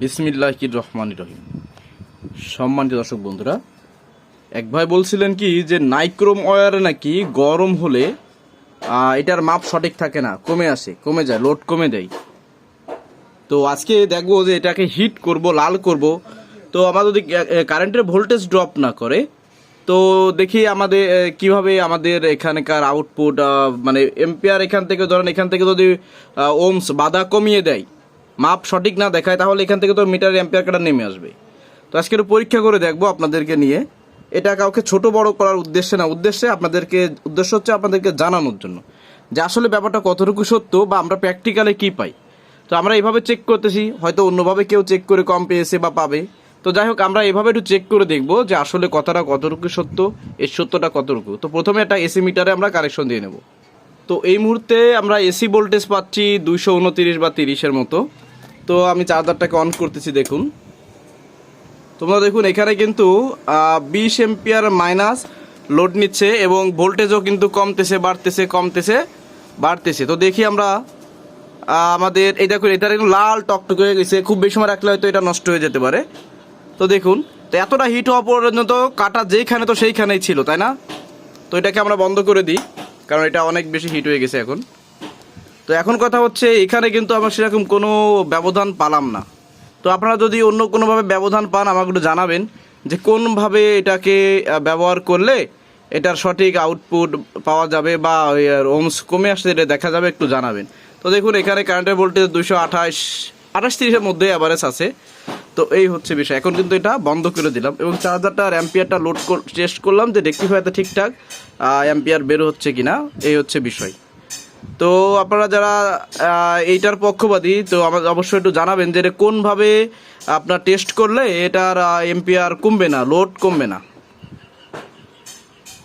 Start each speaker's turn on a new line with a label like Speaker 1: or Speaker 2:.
Speaker 1: বিসমিল্লাহ কি রহমান রহিম সম্মানিত দর্শক বন্ধুরা, এক ভাই বলছিলেন কি যে নাইক্রোম ওয়ারে নাকি গরম হলে এটার মাপ সঠিক থাকে না, কমে আসে, কমে যায়, লোড কমে দেয়। তো আজকে দেখব যে এটাকে হিট করব, লাল করব। তো আমাদের যদি কারেন্টের ভোল্টেজ ড্রপ না করে, তো দেখি আমাদের কীভাবে আমাদের এখানকার আউটপুট মানে এম্পিয়ার এখান থেকে, ধরেন এখান থেকে যদি ওমস বাধা কমিয়ে দেয় মাপ সঠিক না দেখায়, তাহলে এখান থেকে তো মিটার এম্পিয়ার কাটা নেমে আসবে। তো আজকে একটু পরীক্ষা করে দেখব আপনাদেরকে নিয়ে। এটা কাউকে ছোট বড় করার উদ্দেশ্যে না, উদ্দেশ্যে আপনাদেরকে, উদ্দেশ্য হচ্ছে আপনাদেরকে জানানোর জন্য যে আসলে ব্যাপারটা কতটুকু সত্য বা আমরা প্র্যাকটিক্যালে কি পাই। তো আমরা এইভাবে চেক করতেছি, হয়তো অন্যভাবে কেউ চেক করে কম পেয়েছে বা পাবে। তো যাই হোক, আমরা এভাবে একটু চেক করে দেখব যে আসলে কথাটা কতটুকু সত্য এর সত্যটা কতটুকু। তো প্রথমে একটা এসি মিটারে আমরা কারেকশন দিয়ে নেব। তো এই মুহূর্তে আমরা এসি ভোল্টেজ পাচ্ছি দুইশো উনতিরিশ বা তিরিশের মতো। তো আমি চার্জারটাকে অন করতেছি, দেখুন। তোমরা দেখুন, এখানে কিন্তু বিশ এম্পিয়ার মাইনাস লোড নিচ্ছে এবং ভোল্টেজও কিন্তু কমতেছে, বাড়তেছে কমতেছে, বাড়তেছে। তো দেখি আমরা আমাদের, এই দেখুন, এটা একটু লাল টকটক হয়ে গেছে। খুব বেশি সময় রাখলে হয়তো এটা নষ্ট হয়ে যেতে পারে। তো দেখুন, তো এতটা হিট হওয়া পর্যন্ত কাটা যেইখানে তো সেইখানেই ছিল, তাই না? তো এটাকে আমরা বন্ধ করে দিই, কারণ এটা অনেক বেশি হিট হয়ে গেছে এখন। তো এখন কথা হচ্ছে, এখানে কিন্তু আমরা সেরকম কোনো ব্যবধান পালাম না। তো আপনারা যদি অন্য কোনোভাবে ব্যবধান পান, আমাকে একটু জানাবেন যে কোনভাবে এটাকে ব্যবহার করলে এটার সঠিক আউটপুট পাওয়া যাবে বা ওমস কমে আসছে এটা দেখা যাবে, একটু জানাবেন। তো দেখুন, এখানে কারেন্টের ভোল্টেজ দুশো আঠাশ আঠাশ তিরিশের মধ্যে অ্যাভারেজ আছে। তো এই হচ্ছে বিষয়। এখন কিন্তু এটা বন্ধ করে দিলাম এবং চার্জারটা অ্যাম্পিয়ারটা লোড টেস্ট করলাম যে রেক্টিফায়ারটা ঠিকঠাক অ্যাম্পিয়ার বের হচ্ছে কিনা, এই হচ্ছে বিষয়। তো আপনারা যারা এইটার পক্ষপাতী, তো আমাদের অবশ্যই একটু জানাবেন যে কোনভাবে আপনার টেস্ট করলে এটার এমপিআর কমবে না লোড কমবে না।